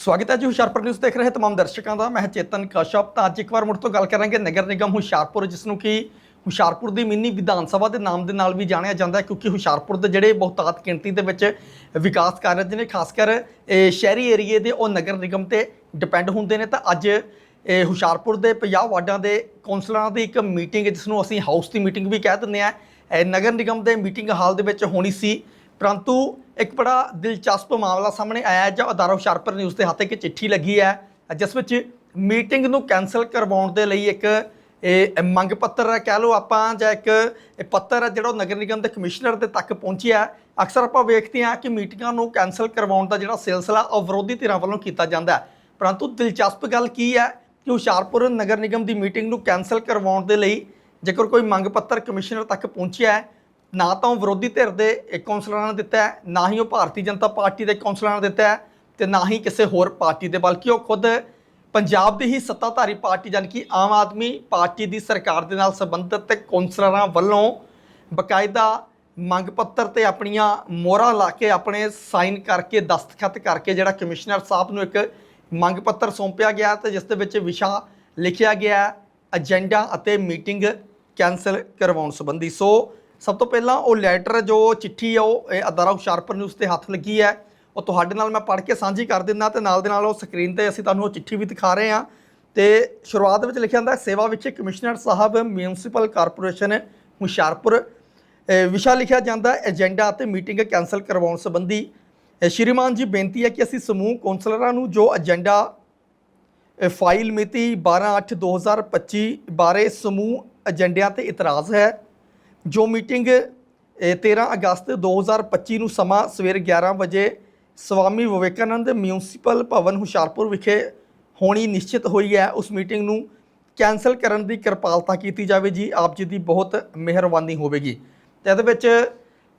ਸਵਾਗਤ ਹੈ ਜੀ ਹੁਸ਼ਿਆਰਪੁਰ ਨਿਊਜ਼ ਦੇਖ ਰਹੇ ਤਮਾਮ ਦਰਸ਼ਕਾਂ ਦਾ। ਮੈਂ ਚੇਤਨ ਕਸ਼ਪ। ਤਾਂ ਅੱਜ ਇੱਕ ਵਾਰ ਮੁੜ ਤੋਂ ਗੱਲ ਕਰਾਂਗੇ ਨਗਰ ਨਿਗਮ ਹੁਸ਼ਿਆਰਪੁਰ ਜਿਸ ਨੂੰ ਕਿ ਹੁਸ਼ਿਆਰਪੁਰ ਦੀ ਮਿੰਨੀ ਵਿਧਾਨ ਸਭਾ ਦੇ ਨਾਮ ਦੇ ਨਾਲ ਵੀ ਜਾਣਿਆ ਜਾਂਦਾ ਕਿਉਂਕਿ ਹੁਸ਼ਿਆਰਪੁਰ ਦੇ ਜਿਹੜੇ ਬਹੁਤਾਤ ਗਿਣਤੀ ਦੇ ਵਿੱਚ ਵਿਕਾਸ ਕਾਰਜ ਨੇ, ਖਾਸ ਕਰ ਸ਼ਹਿਰੀ ਏਰੀਏ ਦੇ ਉਹ ਨਗਰ ਨਿਗਮ ਤੇ ਡਿਪੈਂਡ ਹੁੰਦੇ ਨੇ। ਤਾਂ ਅੱਜ ਇਹ ਹੁਸ਼ਿਆਰਪੁਰ ਦੇ 50 ਵਾਰਡਾਂ ਦੇ ਕੌਂਸਲਰਾਂ ਦੀ ਇੱਕ ਮੀਟਿੰਗ ਜਿਸ ਨੂੰ ਅਸੀਂ ਹਾਊਸ ਦੀ ਮੀਟਿੰਗ ਵੀ ਕਹਿ ਦਿੰਦੇ ਆ ਨਗਰ ਨਿਗਮ ਦੇ ਮੀਟਿੰਗ ਹਾਲ ਦੇ ਵਿੱਚ ਹੋਣੀ ਸੀ। ਪਰੰਤੂ ਇੱਕ ਬੜਾ ਦਿਲਚਸਪ ਮਾਮਲਾ ਸਾਹਮਣੇ ਆਇਆ ਹੈ ਜੋ ਅਦਾਰਾ ਹੁਸ਼ਿਆਰਪੁਰ ਨਿਊਜ਼ ਦੇ ਹੱਥ ਇੱਕ ਚਿੱਠੀ ਲੱਗੀ ਹੈ, ਜਿਸ ਵਿੱਚ ਮੀਟਿੰਗ ਨੂੰ ਕੈਨਸਲ ਕਰਵਾਉਣ ਦੇ ਲਈ ਇੱਕ, ਇਹ ਮੰਗ ਪੱਤਰ ਹੈ, ਕਹਿ ਲਓ ਆਪਾਂ, ਜਾਂ ਇੱਕ, ਇਹ ਪੱਤਰ ਹੈ ਜਿਹੜਾ ਉਹ ਨਗਰ ਨਿਗਮ ਦੇ ਕਮਿਸ਼ਨਰ ਦੇ ਤੱਕ ਪਹੁੰਚਿਆ ਅਕਸਰ ਆਪਾਂ ਵੇਖਦੇ ਹਾਂ ਕਿ ਮੀਟਿੰਗਾਂ ਨੂੰ ਕੈਨਸਲ ਕਰਵਾਉਣ ਦਾ ਜਿਹੜਾ ਸਿਲਸਿਲਾ ਉਹ ਵਿਰੋਧੀ ਧਿਰਾਂ ਵੱਲੋਂ ਕੀਤਾ ਜਾਂਦਾ ਹੈ। ਪਰੰਤੂ ਦਿਲਚਸਪ ਗੱਲ ਕੀ ਹੈ ਕਿ ਹੁਸ਼ਿਆਰਪੁਰ ਨਗਰ ਨਿਗਮ ਦੀ ਮੀਟਿੰਗ ਨੂੰ ਕੈਨਸਲ ਕਰਵਾਉਣ ਦੇ ਲਈ ਜੇਕਰ ਕੋਈ ਮੰਗ ਪੱਤਰ ਕਮਿਸ਼ਨਰ ਤੱਕ ਪਹੁੰਚਿਆ ਹੈ ਨਾ ਤਾਂ ਉਹ ਵਿਰੋਧੀ ਧਿਰ ਦੇ ਇੱਕ ਕੌਂਸਲਰਾਂ ਨੂੰ ਦਿੱਤਾ ਹੈ, ਨਾ ਹੀ ਉਹ ਭਾਰਤੀ ਜਨਤਾ ਪਾਰਟੀ ਦੇ ਕੌਂਸਲਰਾਂ ਨੇ ਦਿੱਤਾ ਹੈ ਤੇ ਨਾ ਹੀ ਕਿਸੇ ਹੋਰ ਪਾਰਟੀ ਦੇ, ਬਲਕਿ ਉਹ ਖੁਦ ਪੰਜਾਬ ਦੀ ਹੀ ਸੱਤਾਧਾਰੀ ਪਾਰਟੀ ਜਾਣੀ ਕਿ ਆਮ ਆਦਮੀ ਪਾਰਟੀ ਦੀ ਸਰਕਾਰ ਦੇ ਨਾਲ ਸੰਬੰਧਿਤ ਕੌਂਸਲਰਾਂ ਵੱਲੋਂ ਬਕਾਇਦਾ ਮੰਗ ਪੱਤਰ ਤੇ ਆਪਣੀਆਂ ਮੋਹਰਾਂ ਲਾ ਕੇ ਆਪਣੇ ਸਾਈਨ ਕਰਕੇ, ਦਸਤਖਤ ਕਰਕੇ ਜਿਹੜਾ ਕਮਿਸ਼ਨਰ ਸਾਹਿਬ ਨੂੰ ਇੱਕ ਮੰਗ ਪੱਤਰ ਸੌਂਪਿਆ ਗਿਆ ਤੇ ਜਿਸ ਦੇ ਵਿੱਚ ਵਿਸ਼ਾ ਲਿਖਿਆ ਗਿਆ ਏਜੰਡਾ ਅਤੇ ਮੀਟਿੰਗ ਕੈਨਸਲ ਕਰਵਾਉਣ ਸੰਬੰਧੀ। ਸੋ ਸਭ ਤੋਂ ਪਹਿਲਾਂ ਉਹ ਲੈਟਰ ਜੋ ਚਿੱਠੀ ਆ, ਉਹ ਅਦਾਰਾ ਹੁਸ਼ਿਆਰਪੁਰ ਨਿਊਜ਼ ਤੇ ਹੱਥ ਲੱਗੀ ਹੈ। ਉਹ ਤੁਹਾਡੇ ਨਾਲ ਮੈਂ ਪੜ੍ਹ ਕੇ ਸਾਂਝੀ ਕਰ ਦਿੰਦਾ ਤੇ ਨਾਲ ਦੇ ਨਾਲ ਉਹ ਸਕਰੀਨ ਤੇ ਅਸੀਂ ਤੁਹਾਨੂੰ ਉਹ ਚਿੱਠੀ ਵੀ ਦਿਖਾ ਰਹੇ ਹਾਂ। ਤੇ ਸ਼ੁਰੂਆਤ ਵਿੱਚ ਲਿਖਿਆ ਹੁੰਦਾ ਸੇਵਾ ਵਿੱਚ ਕਮਿਸ਼ਨਰ ਸਾਹਿਬ ਮਿਊਨਿਸਪਲ ਕਾਰਪੋਰੇਸ਼ਨ ਹੁਸ਼ਿਆਰਪੁਰ। ਵਿਸ਼ਾ ਲਿਖਿਆ ਜਾਂਦਾ ਏਜੰਡਾ ਅਤੇ ਮੀਟਿੰਗ ਕੈਨਸਲ ਕਰਵਾਉਣ ਸੰਬੰਧੀ। ਸ਼੍ਰੀਮਾਨ ਜੀ ਬੇਨਤੀ ਹੈ ਕਿ ਅਸੀਂ ਸਮੂਹ ਕੌਂਸਲਰਾਂ ਨੂੰ ਜੋ ਏਜੰਡਾ ਫਾਈਲ ਮਿਤੀ 12/8/2025 ਬਾਰੇ ਸਮੂਹ ਏਜੰਡਿਆਂ ਤੇ ਇਤਰਾਜ਼ ਹੈ। ਜੋ ਮੀਟਿੰਗ ਇਹ 13 ਅਗਸਤ 2025 ਨੂੰ ਸਮਾਂ ਸਵੇਰ 11 ਵਜੇ ਸਵਾਮੀ ਵਿਵੇਕਾਨੰਦ ਮਿਊਨਿਸਪਲ ਭਵਨ ਹੁਸ਼ਿਆਰਪੁਰ ਵਿਖੇ ਹੋਣੀ ਨਿਸ਼ਚਿਤ ਹੋਈ ਹੈ। ਉਸ ਮੀਟਿੰਗ ਨੂੰ ਕੈਨਸਲ ਕਰਨ ਦੀ ਕਿਰਪਾਲਤਾ ਕੀਤੀ ਜਾਵੇ ਜੀ ਆਪ ਜੀ ਦੀ ਬਹੁਤ ਮਿਹਰਬਾਨੀ ਹੋਵੇਗੀ। ਤੇ ਇਹਦੇ ਵਿੱਚ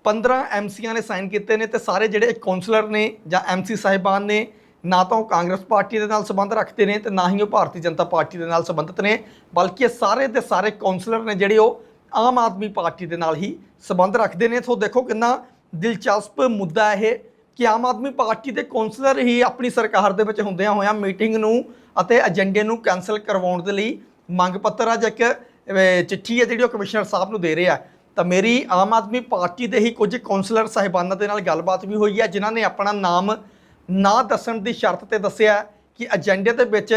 15 ਐਮਸੀਆਂ ਨੇ ਸਾਈਨ ਕੀਤੇ ਨੇ ਤੇ ਸਾਰੇ ਜਿਹੜੇ ਕਾਉਂਸਲਰ ਨੇ ਜਾਂ ਐਮਸੀ ਸਾਹਿਬਾਨ ਨੇ, ਨਾ ਤਾਂ ਉਹ ਕਾਂਗਰਸ ਪਾਰਟੀ ਦੇ ਨਾਲ ਸੰਬੰਧ ਰੱਖਦੇ ਨੇ ਤੇ ਨਾ ਹੀ ਉਹ ਭਾਰਤੀ ਜਨਤਾ ਪਾਰਟੀ ਦੇ ਨਾਲ ਸੰਬੰਧਿਤ ਨੇ। ਬਲਕਿ ਇਹ ਸਾਰੇ ਦੇ ਸਾਰੇ ਕਾਉਂਸਲਰ ਨੇ ਜਿਹੜੇ ਉਹ ਆਮ ਆਦਮੀ ਪਾਰਟੀ ਦੇ ਨਾਲ ਹੀ ਸੰਬੰਧ ਰੱਖਦੇ ਨੇ। ਸੋ ਦੇਖੋ ਕਿੰਨਾ ਦਿਲਚਸਪ ਮੁੱਦਾ ਇਹ ਕਿ ਆਮ ਆਦਮੀ ਪਾਰਟੀ ਦੇ ਕੌਂਸਲਰ ਹੀ ਆਪਣੀ ਸਰਕਾਰ ਦੇ ਵਿੱਚ ਹੁੰਦਿਆਂ ਹੋਇਆਂ ਮੀਟਿੰਗ ਨੂੰ ਅਤੇ ਏਜੰਡੇ ਨੂੰ ਕੈਨਸਲ ਕਰਵਾਉਣ ਦੇ ਲਈ ਮੰਗ ਪੱਤਰ ਅੱਜ ਇੱਕ ਚਿੱਠੀ ਹੈ ਜਿਹੜੀ ਉਹ ਕਮਿਸ਼ਨਰ ਸਾਹਿਬ ਨੂੰ ਦੇ ਰਿਹਾ ਤਾਂ ਮੇਰੀ ਆਮ ਆਦਮੀ ਪਾਰਟੀ ਦੇ ਹੀ ਕੁਝ ਕੌਂਸਲਰ ਸਾਹਿਬਾਨਾਂ ਦੇ ਨਾਲ ਗੱਲਬਾਤ ਵੀ ਹੋਈ ਹੈ ਜਿਨ੍ਹਾਂ ਨੇ ਆਪਣਾ ਨਾਮ ਨਾ ਦੱਸਣ ਦੀ ਸ਼ਰਤ ਤੇ ਦੱਸਿਆ ਕਿ ਏਜੰਡੇ ਦੇ ਵਿੱਚ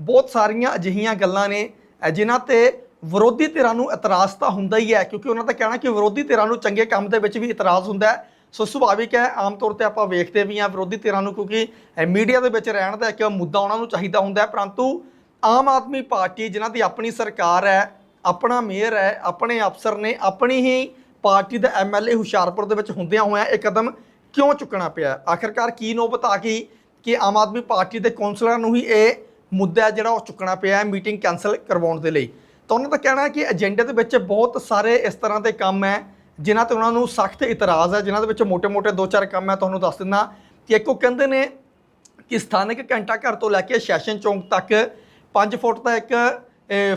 ਬਹੁਤ ਸਾਰੀਆਂ ਅਜਿਹੀਆਂ ਗੱਲਾਂ ਨੇ ਜਿਨ੍ਹਾਂ ਤੇ ਵਿਰੋਧੀ ਧਿਰਾਂ ਨੂੰ ਇਤਰਾਜ਼ ਤਾਂ ਹੁੰਦਾ ਹੀ ਹੈ, ਕਿਉਂਕਿ ਉਹਨਾਂ ਦਾ ਕਹਿਣਾ ਕਿ ਵਿਰੋਧੀ ਧਿਰਾਂ ਨੂੰ ਚੰਗੇ ਕੰਮ ਦੇ ਵਿੱਚ ਵੀ ਇਤਰਾਜ਼ ਹੁੰਦਾ ਹੈ। ਸੋ ਸੁਭਾਵਿਕ ਹੈ, ਆਮ ਤੌਰ ਤੇ ਆਪਾਂ ਵੇਖਦੇ ਵੀ ਹਾਂ ਵਿਰੋਧੀ ਧਿਰਾਂ ਨੂੰ, ਕਿਉਂਕਿ ਮੀਡੀਆ ਦੇ ਵਿੱਚ ਰਹਿਣ ਦਾ ਇੱਕ ਮੁੱਦਾ ਉਹਨਾਂ ਨੂੰ ਚਾਹੀਦਾ ਹੁੰਦਾ ਹੈ। ਪਰੰਤੂ ਆਮ ਆਦਮੀ ਪਾਰਟੀ ਜਿਨ੍ਹਾਂ ਦੀ ਆਪਣੀ ਸਰਕਾਰ ਹੈ, ਆਪਣਾ ਮੇਅਰ ਹੈ, ਆਪਣੇ ਅਫਸਰ ਨੇ, ਆਪਣੀ ਹੀ ਪਾਰਟੀ ਦਾ ਐਮਐਲਏ ਹੁਸ਼ਿਆਰਪੁਰ ਦੇ ਵਿੱਚ ਹੁੰਦਿਆਂ ਹੋਇਆਂ ਇਹ ਕਦਮ ਕਿਉਂ ਚੁੱਕਣਾ ਪਿਆ? ਆਖਿਰਕਾਰ ਕੀ ਨੋਬਤ ਆ ਗਈ ਕਿ ਆਮ ਆਦਮੀ ਪਾਰਟੀ ਦੇ ਕੌਂਸਲਰਾਂ ਨੂੰ ਹੀ ਇਹ ਮੁੱਦਾ ਜਿਹੜਾ ਉਹ ਚੁੱਕਣਾ ਪਿਆ ਮੀਟਿੰਗ ਕੈਨਸਲ ਕਰਵਾਉਣ ਦੇ ਲਈ? ਤਾਂ ਉਹਨਾਂ ਦਾ ਕਹਿਣਾ ਹੈ ਕਿ ਏਜੰਡੇ ਦੇ ਵਿੱਚ ਬਹੁਤ ਸਾਰੇ ਇਸ ਤਰ੍ਹਾਂ ਦੇ ਕੰਮ ਹੈ, ਜਿਨ੍ਹਾਂ ਤੇ ਉਹਨਾਂ ਨੂੰ ਸਖਤ ਇਤਰਾਜ਼ ਹੈ, ਜਿਨ੍ਹਾਂ ਦੇ ਵਿੱਚ ਮੋٹے-ਮੋٹے ਦੋ ਚਾਰ ਕੰਮ ਮੈਂ ਤੁਹਾਨੂੰ ਦੱਸ ਦਿੰਦਾ। ਕਿ ਇੱਕ ਉਹ ਕਹਿੰਦੇ ਨੇ ਕਿ ਸਥਾਨਕ ਘੰਟਾ ਘਰ ਤੋਂ ਲੈ ਕੇ ਸੈਸ਼ਨ ਚੌਂਕ ਤੱਕ 5 ਫੁੱਟ ਦਾ ਇੱਕ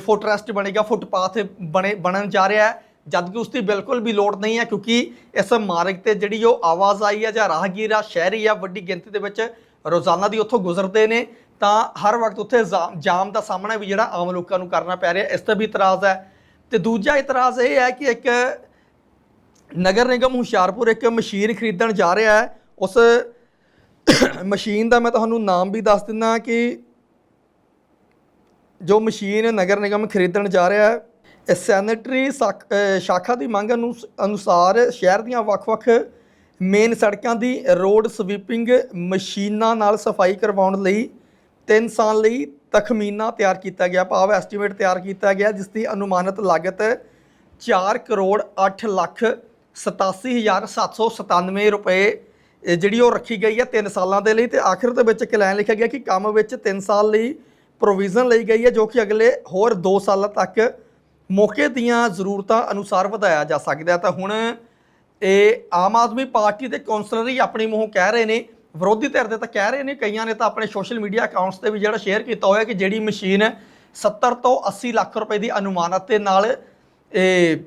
ਫੁੱਟ ਰੈਸਟ ਬਣੇਗਾ, ਫੁੱਟ ਪਾਥ ਬਣੇ, ਬਣਨ ਜਾ ਰਿਹਾ ਹੈ। ਜਦ ਕਿ ਉਸ ਦੀ ਬਿਲਕੁਲ ਵੀ ਲੋੜ ਨਹੀਂ ਹੈ, ਕਿਉਂਕਿ ਇਸ ਮਾਰਗ ਤੇ ਜਿਹੜੀ ਉਹ ਆਵਾਜ਼ ਆਈ ਹੈ ਜਾਂ ਰਾਹਗੀਰ ਆ, ਸ਼ਹਿਰੀ ਆ, ਵੱਡੀ ਗਿਣਤੀ ਦੇ ਵਿੱਚ ਰੋਜ਼ਾਨਾ ਦੀ ਉੱਥੋਂ ਗੁਜ਼ਰਦੇ ਨੇ। ਤਾਂ ਹਰ ਵਕਤ ਉੱਥੇ ਜਾ- ਜਾਮ ਦਾ ਸਾਹਮਣਾ ਵੀ ਜਿਹੜਾ ਆਮ ਲੋਕਾਂ ਨੂੰ ਕਰਨਾ ਪੈ ਰਿਹਾ, ਇਸ ਤੇ ਵੀ ਇਤਰਾਜ਼ ਹੈ। ਤੇ ਦੂਜਾ ਇਤਰਾਜ਼ ਇਹ ਹੈ ਕਿ ਇੱਕ ਨਗਰ ਨਿਗਮ ਹੁਸ਼ਿਆਰਪੁਰ ਇੱਕ ਮਸ਼ੀਨ ਖਰੀਦਣ ਜਾ ਰਿਹਾ ਹੈ। ਉਸ ਮਸ਼ੀਨ ਦਾ ਮੈਂ ਤੁਹਾਨੂੰ ਨਾਮ ਵੀ ਦੱਸ ਦਿੰਦਾ ਕਿ ਜੋ ਮਸ਼ੀਨ ਨਗਰ ਨਿਗਮ ਖਰੀਦਣ ਜਾ ਰਿਹਾ ਹੈ ਸੈਨੇਟਰੀ ਸ਼ਾਖਾ ਦੀ ਮੰਗ ਅਨੁਸ- ਅਨੁਸਾਰ ਸ਼ਹਿਰ ਦੀਆਂ ਵੱਖ-ਵੱਖ ਮੇਨ ਸੜਕਾਂ ਦੀ ਰੋਡ ਸਵੀਪਿੰਗ ਮਸ਼ੀਨਾਂ ਨਾਲ ਸਫ਼ਾਈ ਕਰਵਾਉਣ ਲਈ 3 ਸਾਲ ਲਈ ਤਖਮੀਨਾ ਤਿਆਰ ਕੀਤਾ ਗਿਆ, ਭਾਵ ਐਸਟੀਮੇਟ ਤਿਆਰ ਕੀਤਾ ਗਿਆ ਜਿਸ ਦੀ ਅਨੁਮਾਨਿਤ ਲਾਗਤ 4 ਕਰੋੜ 8 ਲੱਖ 87797 ਰੁਪਏ ਜਿਹੜੀ ਉਹ ਰੱਖੀ ਗਈ ਹੈ 3 ਸਾਲਾਂ ਦੇ ਲਈ। ਤੇ ਆਖਿਰ ਦੇ ਵਿੱਚ ਇੱਕ ਲਾਈਨ ਲਿਖਿਆ ਗਿਆ ਕਿ ਕੰਮ ਵਿੱਚ 3 ਸਾਲ ਲਈ ਪ੍ਰੋਵੀਜ਼ਨ ਲਈ ਗਈ ਹੈ, ਜੋ ਕਿ ਅਗਲੇ ਹੋਰ 2 ਸਾਲਾਂ ਤੱਕ ਮੌਕੇ ਦੀਆਂ ਜ਼ਰੂਰਤਾਂ ਅਨੁਸਾਰ ਵਧਾਇਆ ਜਾ ਸਕਦਾ ਹੈ। ਤਾਂ ਹੁਣ ਇਹ ਆਮ ਆਦਮੀ ਪਾਰਟੀ ਦੇ ਕੌਂਸਲਰ ਹੀ ਆਪਣੇ ਮੂੰਹੋਂ ਕਹਿ ਰਹੇ ਨੇ ਵਿਰੋਧੀ ਧਿਰ ਦੇ ਤਾਂ ਕਹਿ ਰਹੇ ਨੇ, ਕਈਆਂ ਨੇ ਤਾਂ ਆਪਣੇ ਸੋਸ਼ਲ ਮੀਡੀਆ ਅਕਾਊਂਟਸ ਤੇ ਵੀ ਜਿਹੜਾ ਸ਼ੇਅਰ ਕੀਤਾ ਹੋਇਆ ਕਿ ਜਿਹੜੀ ਮਸ਼ੀਨ 70 ਤੋਂ 80 ਲੱਖ ਰੁਪਏ ਦੀ ਅਨੁਮਾਨਤ ਦੇ ਨਾਲ, ਇਹ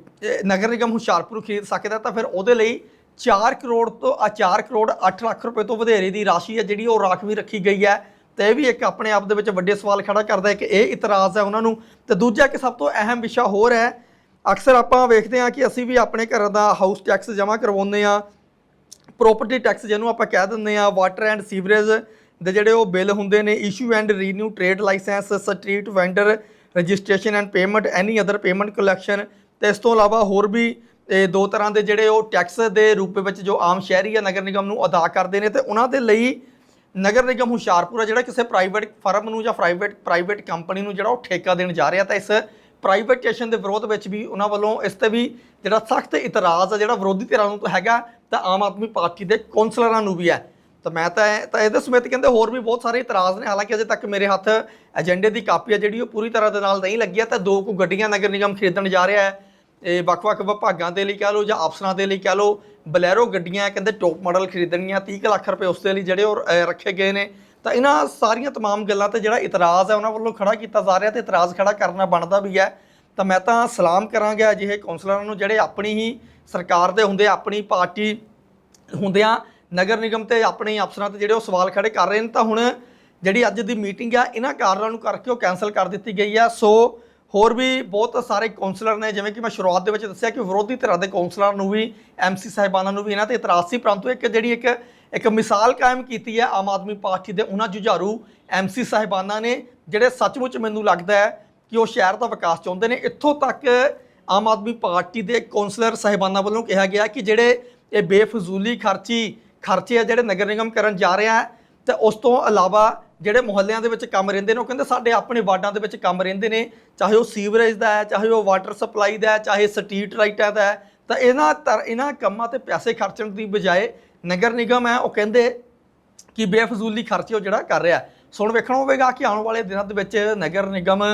ਨਗਰ ਨਿਗਮ ਹੁਸ਼ਿਆਰਪੁਰ ਖਰੀਦ ਸਕਦਾ ਤਾਂ ਫਿਰ ਉਹਦੇ ਲਈ 4 ਕਰੋੜ ਤੋਂ ਆ 4 ਕਰੋੜ 8 ਲੱਖ ਰੁਪਏ ਤੋਂ ਵਧੇਰੇ ਦੀ ਰਾਸ਼ੀ ਹੈ, ਜਿਹੜੀ ਉਹ ਰਾਖਵੀਂ ਰੱਖੀ ਗਈ ਹੈ। ਤੇ ਇਹ ਵੀ ਇੱਕ ਆਪਣੇ ਆਪ ਦੇ ਵਿੱਚ ਵੱਡੇ ਸਵਾਲ ਖੜਾ ਕਰਦਾ ਹੈ ਕਿ ਇਹ ਇਤਰਾਜ਼ ਹੈ ਉਹਨਾਂ ਨੂੰ। ਤੇ ਦੂਜਾ ਇੱਕ ਸਭ ਤੋਂ ਅਹਿਮ ਵਿਸ਼ਾ ਹੋਰ ਹੈ, ਅਕਸਰ ਆਪਾਂ ਵੇਖਦੇ ਹਾਂ ਕਿ ਅਸੀਂ ਵੀ ਆਪਣੇ ਘਰ ਦਾ ਹਾਊਸ ਟੈਕਸ ਜਮ੍ਹਾਂ ਕਰਵਾਉਂਦੇ ਹਾਂ। ਪ੍ਰੋਪਰਟੀ ਟੈਕਸ ਜਿਹਨੂੰ ਆਪਾਂ ਕਹਿ ਦਿੰਦੇ ਆ ਵਾਟਰ ਐਂਡ ਸੀਵਰੇਜ ਦੇ ਜਿਹੜੇ ਉਹ ਬਿੱਲ ਹੁੰਦੇ ਨੇ issue and renew trade licence street vendor registration and payment any other payment collection ਤੇ ਇਸ ਤੋਂ ਇਲਾਵਾ ਹੋਰ ਵੀ, ਇਹ ਦੋ ਤਰ੍ਹਾਂ ਦੇ ਜਿਹੜੇ ਉਹ ਟੈਕਸ ਦੇ ਰੂਪ ਵਿੱਚ ਜੋ ਆਮ ਸ਼ਹਿਰੀ ਆ ਨਗਰ ਨਿਗਮ ਨੂੰ ਅਦਾ ਕਰਦੇ ਨੇ ਤੇ ਉਹਨਾਂ ਦੇ ਲਈ ਨਗਰ ਨਿਗਮ ਹੁਸ਼ਿਆਰਪੁਰ ਆ ਜਿਹੜਾ ਕਿਸੇ ਪ੍ਰਾਈਵੇਟ ਫਰਮ ਨੂੰ ਜਾਂ ਪ੍ਰਾਈਵੇਟ ਪ੍ਰਾਈਵੇਟ ਕੰਪਨੀ ਨੂੰ ਜਿਹੜਾ ਉਹ ਠੇਕਾ ਦੇਣ ਜਾ ਰਿਹਾ ਤਾਂ ਇਸ ਪ੍ਰਾਈਵੇਟੇਸ਼ਨ ਦੇ ਵਿਰੋਧ ਵਿੱਚ ਵੀ ਉਹਨਾਂ ਵੱਲੋਂ ਇਸ ਤੇ ਵੀ ਜਿਹੜਾ ਸਖਤ ਇਤਰਾਜ਼ ਆ, ਜਿਹੜਾ ਵਿਰੋਧੀ ਧਿਰਾਂ ਨੂੰ ਤਾਂ ਹੈਗਾ, ਤਾਂ ਆਮ ਆਦਮੀ ਪਾਰਟੀ ਦੇ ਕੌਂਸਲਰਾਂ ਨੂੰ ਵੀ ਹੈ। ਤਾਂ ਮੈਂ ਤਾਂ ਇਹ- ਤਾਂ ਇਹਦੇ ਸਮੇਤ ਕਹਿੰਦੇ ਹੋਰ ਵੀ ਬਹੁਤ ਸਾਰੇ ਇਤਰਾਜ਼ ਨੇ। ਹਾਲਾਂਕਿ ਅਜੇ ਤੱਕ ਮੇਰੇ ਹੱਥ ਏਜੰਡੇ ਦੀ ਕਾਪੀ ਆ ਜਿਹੜੀ ਉਹ ਪੂਰੀ ਤਰ੍ਹਾਂ ਦੇ ਨਾਲ ਨਹੀਂ ਲੱਗੀ ਹੈ। ਤਾਂ ਦੋ ਕੁ ਗੱਡੀਆਂ ਨਗਰ ਨਿਗਮ ਖਰੀਦਣ ਜਾ ਰਿਹਾ ਹੈ। ਇਹ ਵੱਖ-ਵੱਖ ਵਿਭਾਗਾਂ ਦੇ ਲਈ ਕਹ ਲਓ ਜਾਂ ਅਫਸਰਾਂ ਦੇ ਲਈ ਕਹ ਲਓ, ਬਲੈਰੋ ਗੱਡੀਆਂ ਕਹਿੰਦੇ ਟੌਪ ਮਾਡਲ ਖਰੀਦਣੀਆਂ 30 ਕੁ ਲੱਖ ਰੁਪਏ ਉਸ ਦੇ ਲਈ ਜਿਹੜੇ ਉਹ ਰੱਖੇ ਗਏ ਨੇ। ਤਾਂ ਇਹਨਾਂ ਸਾਰੀਆਂ तमाम ਗੱਲਾਂ ਤੇ ਜਿਹੜਾ ਇਤਰਾਜ਼ ਹੈ ਉਹਨਾਂ ਵੱਲੋਂ ਖੜਾ ਕੀਤਾ ਜਾ ਰਿਹਾ ਤੇ ਇਤਰਾਜ਼ ਖੜਾ ਕਰਨਾ ਬਣਦਾ ਵੀ ਹੈ ਤਾਂ ਮੈਂ ਤਾਂ ਸਲਾਮ ਕਰਾਂਗਾ ਅਜਿਹੇ ਕੌਂਸਲਰਾਂ ਨੂੰ ਜਿਹੜੇ ਆਪਣੀ ਹੀ ਸਰਕਾਰ ਦੇ ਹੁੰਦੇ ਆਪਣੀ ਪਾਰਟੀ ਹੁੰਦਿਆਂ ਨਗਰ ਨਿਗਮ ਤੇ ਆਪਣੇ ਅਫਸਰਾਂ ਤੇ ਜਿਹੜੇ ਉਹ ਸਵਾਲ ਖੜੇ ਕਰ ਰਹੇ ਨੇ ਤਾਂ ਹੁਣ ਜਿਹੜੀ ਅੱਜ ਦੀ ਮੀਟਿੰਗ ਆ ਇਹਨਾਂ ਕਾਰਨਾਂ ਨੂੰ ਕਰਕੇ ਉਹ ਕੈਨਸਲ ਕਰ ਦਿੱਤੀ ਗਈ ਆ ਸੋ ਹੋਰ ਵੀ ਬਹੁਤ ਸਾਰੇ ਕੌਂਸਲਰ ਨੇ, ਜਿਵੇਂ ਕਿ ਮੈਂ ਸ਼ੁਰੂਆਤ ਦੇ ਵਿੱਚ ਦੱਸਿਆ ਕਿ ਵਿਰੋਧੀ ਧਿਰਾਂ ਦੇ ਕੌਂਸਲਰਾਂ ਨੂੰ ਵੀ ਐਮਸੀ ਸਾਹਿਬਾਨਾਂ ਨੂੰ ਵੀ ਇਹਨਾਂ ਤੇ ਇਤਰਾਜ਼ ਸੀ, ਪਰੰਤੂ ਇੱਕ ਜਿਹੜੀ ਇੱਕ ਇੱਕ ਮਿਸਾਲ ਕਾਇਮ ਕੀਤੀ ਹੈ ਆਮ ਆਦਮੀ ਪਾਰਟੀ ਦੇ ਉਹਨਾਂ ਜੁਝਾਰੂ ਐਮਸੀ ਸਾਹਿਬਾਨਾਂ ਨੇ, ਜਿਹੜੇ ਸੱਚਮੁੱਚ ਮੈਨੂੰ ਲੱਗਦਾ ਹੈ ਕਿ ਉਹ ਸ਼ਹਿਰ ਦਾ ਵਿਕਾਸ ਚਾਹੁੰਦੇ ਨੇ। ਇੱਥੋਂ ਤੱਕ ਆਮ ਆਦਮੀ ਪਾਰਟੀ ਦੇ ਕੌਂਸਲਰ ਸਾਹਿਬਾਨਾਂ ਵੱਲੋਂ ਕਿਹਾ ਗਿਆ ਕਿ ਜਿਹੜੇ ਇਹ ਬੇਫਜ਼ੂਲੀ ਖਰਚੀ, ਖਰਚੇ ਆ ਜਿਹੜੇ ਨਗਰ ਨਿਗਮ ਕਰਨ ਜਾ ਰਿਹਾ ਹੈ ਤੇ ਉਸ ਤੋਂ ਇਲਾਵਾ ਜਿਹੜੇ ਮੁਹੱਲਿਆਂ ਦੇ ਵਿੱਚ ਕੰਮ ਰਹਿੰਦੇ ਨੇ, ਉਹ ਕਹਿੰਦੇ ਸਾਡੇ ਆਪਣੇ ਵਾਰਡਾਂ ਦੇ ਵਿੱਚ ਕੰਮ ਰਹਿੰਦੇ ਨੇ, ਚਾਹੇ ਉਹ ਸੀਵਰੇਜ ਦਾ ਹੈ, ਚਾਹੇ ਉਹ ਵਾਟਰ ਸਪਲਾਈ ਦਾ ਹੈ, ਚਾਹੇ ਸਟਰੀਟ ਲਾਈਟਾਂ ਦਾ ਹੈ, ਤਾਂ ਇਹਨਾਂ ਤਰ- ਇਹਨਾਂ ਕੰਮਾਂ ਤੇ ਪੈਸੇ ਖਰਚਣ ਦੀ ਬਜਾਏ ਨਗਰ ਨਿਗਮ ਹੈ, ਉਹ ਕਹਿੰਦੇ ਕਿ ਬੇਫਜ਼ੂਲੀ ਖਰਚੇ ਉਹ ਜਿਹੜਾ ਕਰ ਰਿਹਾ ਹੈ। ਸੋ ਹੁਣ ਵੇਖਣਾ ਹੋਵੇਗਾ ਕਿ ਆਉਣ ਵਾਲੇ ਦਿਨਾਂ ਦੇ ਵਿੱਚ ਨਗਰ ਨਿਗਮ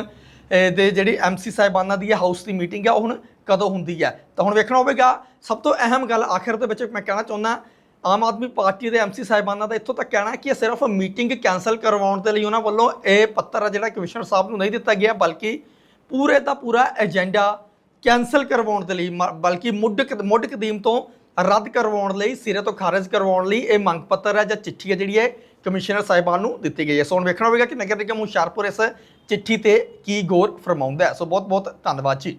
ਦੇ ਜਿਹੜੀ ਐਮਸੀ ਸਾਹਿਬਾਨਾਂ ਦੀ ਇਹ ਹਾਊਸ ਦੀ ਮੀਟਿੰਗ ਹੈ ਉਹ ਹੁਣ ਕਦੋਂ ਹੁੰਦੀ ਹੈ ਤਾਂ ਹੁਣ ਵੇਖਣਾ ਹੋਵੇਗਾ, ਸਭ ਤੋਂ ਅਹਿਮ ਗੱਲ ਆਖਿਰ ਦੇ ਵਿੱਚ ਮੈਂ ਕਹਿਣਾ ਚਾਹੁੰਦਾ ਆਮ ਆਦਮੀ ਪਾਰਟੀ ਦੇ ਐਮਸੀ ਸਾਹਿਬਾਨਾਂ ਦਾ ਇੱਥੋਂ ਤੱਕ ਕਹਿਣਾ ਕਿ ਇਹ ਸਿਰਫ ਮੀਟਿੰਗ ਕੈਨਸਲ ਕਰਵਾਉਣ ਦੇ ਲਈ ਉਹਨਾਂ ਵੱਲੋਂ ਇਹ ਪੱਤਰ ਆ ਜਿਹੜਾ ਕਮਿਸ਼ਨਰ ਸਾਹਿਬ ਨੂੰ ਨਹੀਂ ਦਿੱਤਾ ਗਿਆ, ਬਲਕਿ ਪੂਰੇ ਦਾ ਪੂਰਾ ਏਜੰਡਾ ਕੈਨਸਲ ਕਰਵਾਉਣ ਦੇ ਲਈ, ਮ- ਬਲਕਿ ਮੁੱਢ ਕ- ਮੁੱਢ ਕਦੀਮ ਤੋਂ ਰੱਦ ਕਰਵਾਉਣ ਲਈ, ਸਿਰੇ ਤੋਂ ਖਾਰਜ ਕਰਵਾਉਣ ਲਈ ਇਹ ਮੰਗ ਪੱਤਰ ਹੈ ਜਾਂ ਚਿੱਠੀ ਹੈ ਜਿਹੜੀ ਹੈ ਕਮਿਸ਼ਨਰ ਸਾਹਿਬਾਨ ਨੂੰ ਦਿੱਤੀ ਗਈ ਹੈ। ਸੋ ਹੁਣ ਵੇਖਣਾ ਹੋਵੇਗਾ ਕਿ ਨਗਰ ਨਿਗਮ ਹੁਸ਼ਿਆਰਪੁਰ ਇਸ ਚਿੱਠੀ ਤੇ ਕੀ ਗੌਰ ਫਰਮਾਉਂਦਾ ਹੈ। ਸੋ ਬਹੁਤ ਬਹੁਤ ਧੰਨਵਾਦ ਜੀ।